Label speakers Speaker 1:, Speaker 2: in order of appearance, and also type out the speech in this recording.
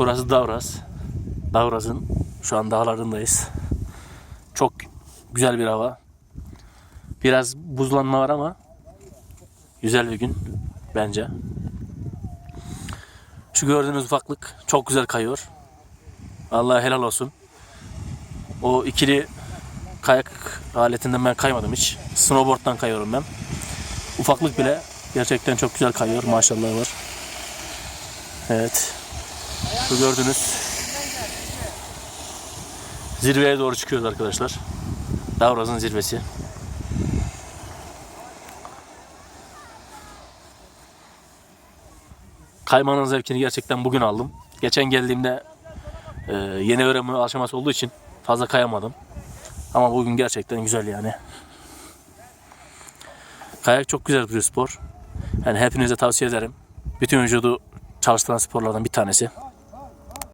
Speaker 1: Burası Davraz. Davraz'ın şu an dağlarındayız. Çok güzel bir hava. Biraz buzlanma var ama güzel bir gün bence. Şu gördüğünüz ufaklık çok güzel kayıyor. Allah helal olsun. O ikili kayak aletinden ben kaymadım hiç. Snowboard'dan kayıyorum ben. Ufaklık bile gerçekten çok güzel kayıyor. Maşallah var. Evet. Şu gördüğünüz zirveye doğru çıkıyoruz arkadaşlar. Davraz'ın zirvesi. Kaymanın zevkini gerçekten bugün aldım. Geçen geldiğimde e, yeni öğrenme aşaması olduğu için fazla kayamadım. Ama bugün gerçekten güzel yani. Kayak çok güzel bir spor. Yani hepinize tavsiye ederim. Bütün vücudu çalıştıran sporlardan bir tanesi.